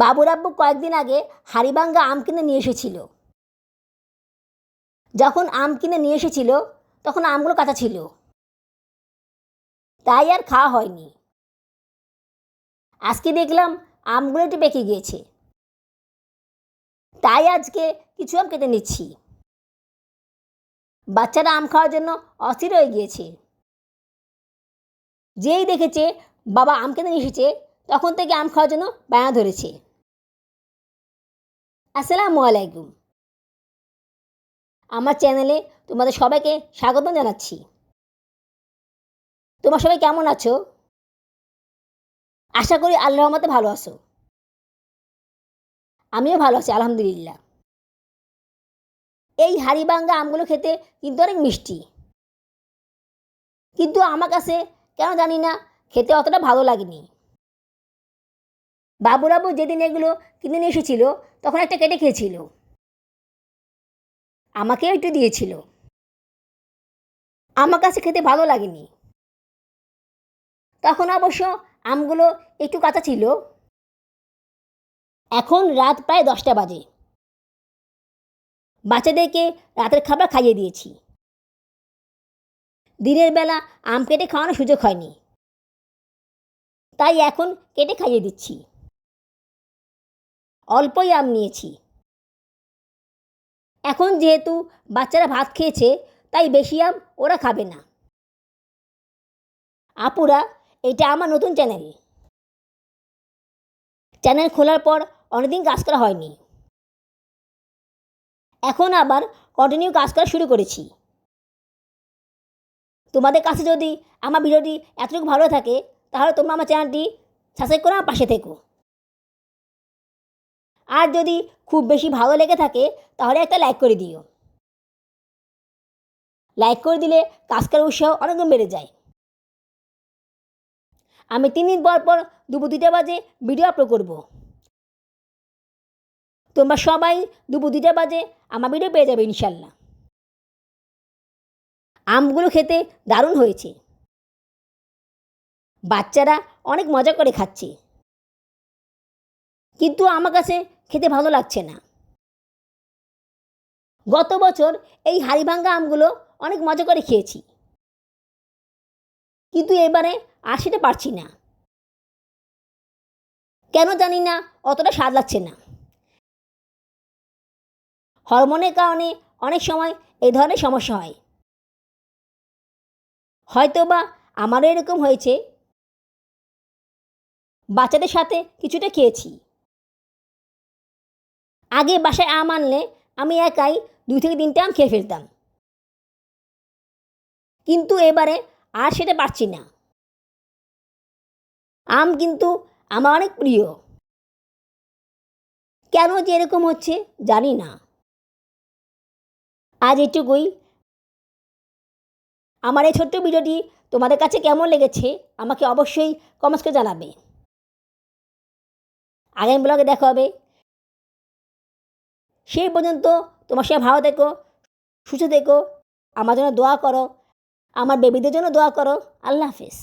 বাবুর আব্বু কয়েকদিন আগে হাড়িভাঙ্গা আম কিনে নিয়ে এসেছিল। যখন আম কিনে নিয়ে এসেছিল, তখন আমগুলো কাঁচা ছিল। তাই আর খাওয়া হয়নি। আজকে দেখলাম আমগুলো একটু পেকে গিয়েছে। তাই আজকে কিছু আম কেটে নিচ্ছি। বাচ্চারা আম খাওয়ার জন্য অস্থির হয়ে গিয়েছে। যেই দেখেছে বাবা আম কেটে এসেছে, তখন থেকে আম খাওয়ার জন্য বায়না ধরেছে। আসসালামু আলাইকুম। আমার চ্যানেলে তোমাদের সবাইকে স্বাগত জানাচ্ছি। তোমার সবাই কেমন আছো? আশা করি আল্লাহ রহমতে ভালো আছো। আমিও ভালো আছি, আলহামদুলিল্লাহ। এই হাড়িভাঙ্গা আমগুলো খেতে কিন্তু অনেক মিষ্টি। কিন্তু আমার কাছে কেন জানি না, খেতে অতটা ভালো লাগেনি। বাবুরাবু যেদিন এগুলো কিনে নিয়ে এসেছিল, তখন একটা কেটে খেয়েছিল। আমাকেও একটু দিয়েছিল। আমার কাছে খেতে ভালো লাগেনি। তখন অবশ্য আমগুলো একটু কাঁচা ছিল। এখন রাত প্রায় দশটা বাজে। বাচ্চাদেরকে রাতের খাবার খাইয়ে দিয়েছি। দিনের বেলা আম কেটে খাওয়ানোর সুযোগ হয়নি। তাই এখন কেটে খাইয়ে দিচ্ছি। অল্পই আম নিয়েছি। এখন যেহেতু বাচ্চারা ভাত খেয়েছে, তাই বেশি আম ওরা খাবে না। আপুরা এটা আমার নতুন চ্যানেল। চ্যানেল খোলার পর অনেকদিন কাজ করা হয়নি। এখন আবার কন্টিনিউ কাজ করা শুরু করেছি। তোমাদের কাছে যদি আমার ভিডিওটি এতটুকু ভালো থাকে, তাহলে তোমরা আমার চ্যানেলটি সাবস্ক্রাইব করে আমার পাশে থেকো। আর যদি খুব বেশি ভালো লেগে থাকে, তাহলে একটা লাইক করে দিও। লাইক করে দিলে কাজ করার উৎসাহ অনেকগুণ বেড়ে যায়। আমি তিন দিন পর পর দুপুর দুইটা বাজে ভিডিও আপলোড করব। তোমরা সবাই দুপুর দুইটা বাজে আমার ভিডিও পেয়ে যাবে ইনশাল্লাহ। আমগুলো খেতে দারুণ হয়েছে। বাচ্চারা অনেক মজা করে খাচ্ছে। কিন্তু আমার কাছে খেতে ভালো লাগছে না। গত বছর এই হাড়িভাঙ্গা আমগুলো অনেক মজা করে খেয়েছি। কিন্তু এবারে আর সেটা পারছি না। কেন জানি না অতটা স্বাদ লাগছে না। হরমোনের কারণে অনেক সময় এই ধরনের সমস্যা হয়। হয়তো বা আমারও এরকম হয়েছে। বাচ্চাদের সাথে কিছুটা খেয়েছি। আগে বাসায় আম আনলে আমি একাই দুই থেকে তিনটে আম খেয়ে ফেলতাম। কিন্তু এবারে আর সেটা পারছি না। আম কিন্তু আমার অনেক প্রিয়। কেন যে এরকম হচ্ছে জানি না। আজ এটুকুই। আমার এই ছোট্ট ভিডিওটি তোমাদের কাছে কেমন লেগেছে আমাকে অবশ্যই কমেন্টস করে জানাবে। আগামী ব্লগে দেখা হবে। সেই পর্যন্ত তোমার সে ভালো থেকো, সুস্থ থেকো। আমার জন্য দোয়া করো, আমার বেবিদের জন্য দোয়া করো। আল্লাহ হাফেজ।